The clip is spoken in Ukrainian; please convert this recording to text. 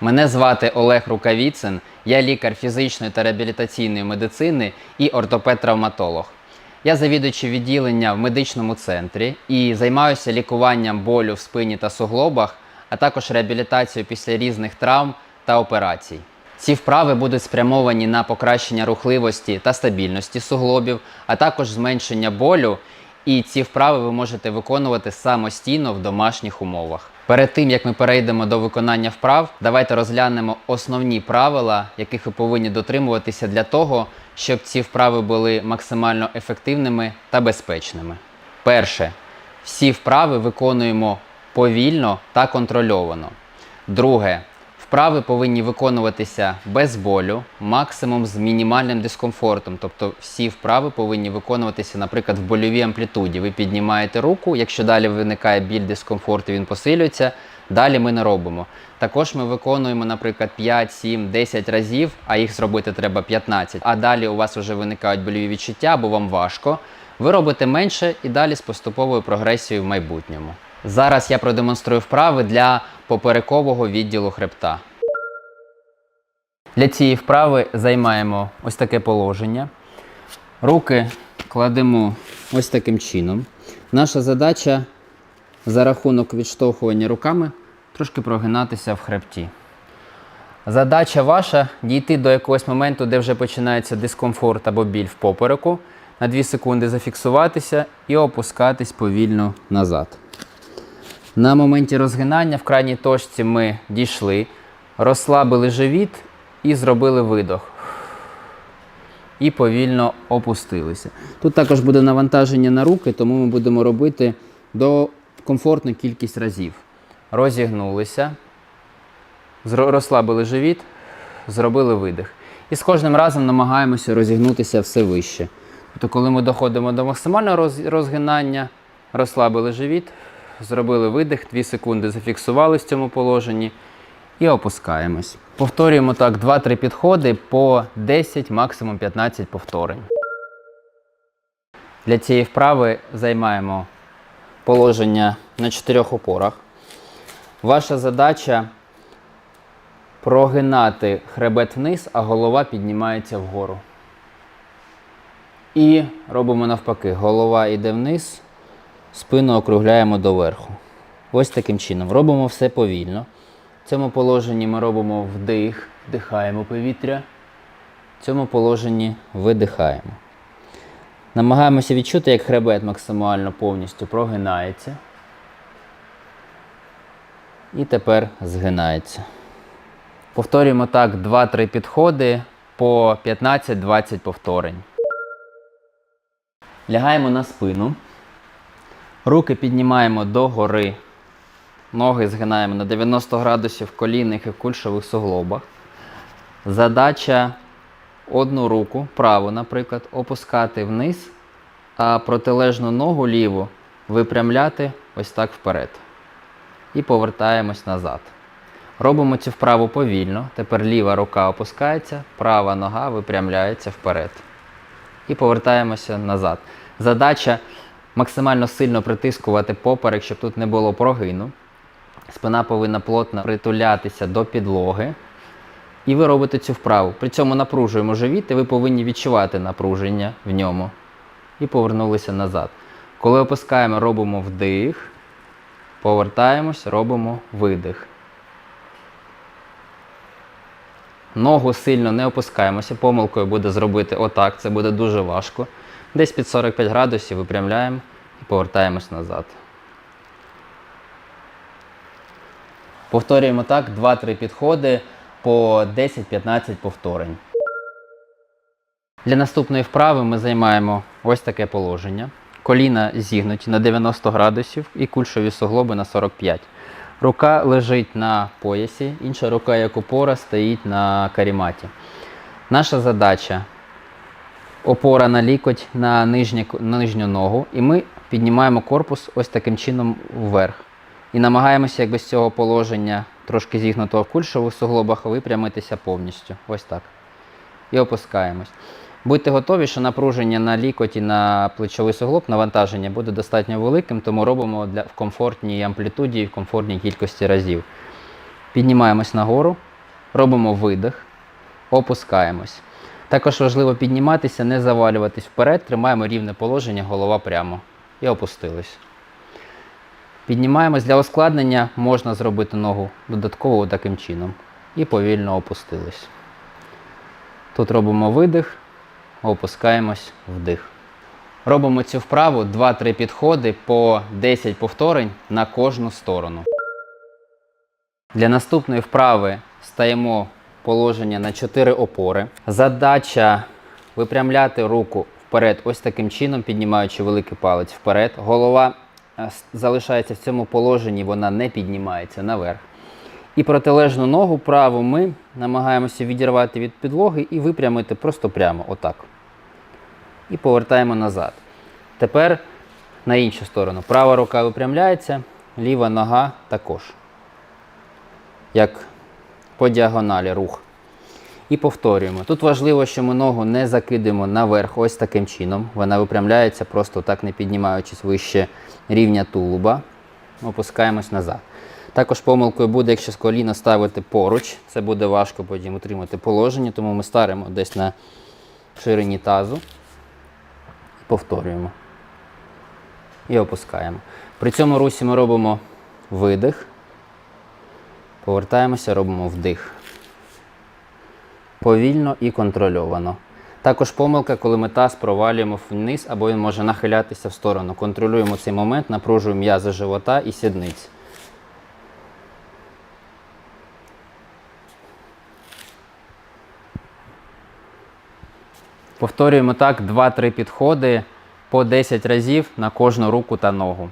Мене звати Олег Рукавіцин, я лікар фізичної та реабілітаційної медицини і ортопед-травматолог. Я завідуючий відділення в медичному центрі і займаюся лікуванням болю в спині та суглобах, а також реабілітацією після різних травм та операцій. Ці вправи будуть спрямовані на покращення рухливості та стабільності суглобів, а також зменшення болю. І ці вправи ви можете виконувати самостійно в домашніх умовах. Перед тим як ми перейдемо до виконання вправ, давайте розглянемо основні правила, яких ви повинні дотримуватися для того, щоб ці вправи були максимально ефективними та безпечними. Перше, всі вправи виконуємо повільно та контрольовано. Друге, Вправи повинні виконуватися без болю, максимум з мінімальним дискомфортом. Тобто всі вправи повинні виконуватися, наприклад, в больовій амплітуді. Ви піднімаєте руку, якщо далі виникає біль дискомфорт, і він посилюється, далі ми не робимо. Також ми виконуємо, наприклад, 5, 7, 10 разів, а їх зробити треба 15. А далі у вас вже виникають больові відчуття або вам важко. Ви робите менше і далі з поступовою прогресією в майбутньому. Зараз я продемонструю вправи для поперекового відділу хребта. Для цієї вправи займаємо ось таке положення. Руки кладемо ось таким чином. Наша задача за рахунок відштовхування руками трошки прогинатися в хребті. Задача ваша дійти до якогось моменту, де вже починається дискомфорт або біль в попереку, на 2 секунди зафіксуватися і опускатись повільно назад. На моменті розгинання в крайній точці ми дійшли, розслабили живіт і зробили видох. І повільно опустилися. Тут також буде навантаження на руки, тому ми будемо робити до комфортну кількість разів. Розігнулися, розслабили живіт, зробили видих. І з кожним разом намагаємося розігнутися все вище. Тобто, коли ми доходимо до максимального роз- розгинання, розслабили живіт, зробили видих, 2 секунди зафіксували в цьому положенні і опускаємось. Повторюємо так 2-3 підходи по 10, максимум 15 повторень. Для цієї вправи займаємо положення на чотирьох опорах. Ваша задача прогинати хребет вниз, а голова піднімається вгору. І робимо навпаки. Голова йде вниз, спину округляємо доверху. Ось таким чином. Робимо все повільно. В цьому положенні ми робимо вдих, вдихаємо повітря. В цьому положенні видихаємо. Намагаємося відчути, як хребет максимально повністю прогинається. І тепер згинається. Повторюємо так 2-3 підходи по 15-20 повторень. Лягаємо на спину. Руки піднімаємо догори. Ноги згинаємо на 90 градусів колінних і кульшових суглобах. Задача одну руку, праву, наприклад, опускати вниз, а протилежну ногу ліву випрямляти ось так вперед. І повертаємось назад. Робимо цю вправу повільно. Тепер ліва рука опускається, права нога випрямляється вперед. І повертаємося назад. Задача максимально сильно притискувати поперек, щоб тут не було прогину. Спина повинна плотно притулятися до підлоги. І ви робите цю вправу. При цьому напружуємо живіт, і ви повинні відчувати напруження в ньому. І повернулися назад. Коли опускаємо, робимо вдих, повертаємось, робимо видих. Ногу сильно не опускаємося. Помилкою буде зробити отак, це буде дуже важко. Десь під 45 градусів випрямляємо і повертаємось назад. Повторюємо так 2-3 підходи по 10-15 повторень. Для наступної вправи ми займаємо ось таке положення. Коліна зігнуті на 90 градусів і кульшові суглоби на 45. Рука лежить на поясі, інша рука, як опора, стоїть на каріматі. Наша задача опора на лікоть на, нижнє, на нижню ногу, і ми піднімаємо корпус ось таким чином вверх. І намагаємося якби з цього положення трошки зігнутого в кульшових суглобах випрямитися повністю. Ось так. І опускаємось. Будьте готові, що напруження на лікоті на плечовий суглоб, навантаження буде достатньо великим, тому робимо для, в комфортній амплітуді і в комфортній кількості разів. Піднімаємось нагору, Робимо видих, опускаємось. Також важливо підніматися, не завалюватись вперед, тримаємо рівне положення, голова прямо. І опустились. Піднімаємось для ускладнення, можна зробити ногу додатково таким чином. І повільно опустились. Тут робимо видих, опускаємось вдих. Робимо цю вправу 2-3 підходи по 10 повторень на кожну сторону. Для наступної вправи стаємо положення на 4 опори. Задача випрямляти руку вперед, ось таким чином, піднімаючи великий палець вперед. Голова залишається в цьому положенні, вона не піднімається наверх. І протилежну ногу праву ми намагаємося відірвати від підлоги і випрямити просто прямо, отак. І повертаємо назад. Тепер на іншу сторону. Права рука випрямляється, ліва нога також. Як по діагоналі рух. І повторюємо. Тут важливо, що ми ногу не закидуємо наверх, ось таким чином. Вона випрямляється, просто так не піднімаючись вище рівня тулуба. Опускаємось назад. Також помилкою буде, якщо з коліна ставити поруч. Це буде важко потім утримати положення, тому ми ставимо десь на ширині тазу. Повторюємо. І опускаємо. При цьому русі ми робимо видих. Повертаємося, робимо вдих. Повільно і контрольовано. Також помилка, коли ми таз провалюємо вниз, або він може нахилятися в сторону. Контролюємо цей момент, напружуємо м'язи живота і сідниць. Повторюємо так 2-3 підходи по 10 разів на кожну руку та ногу.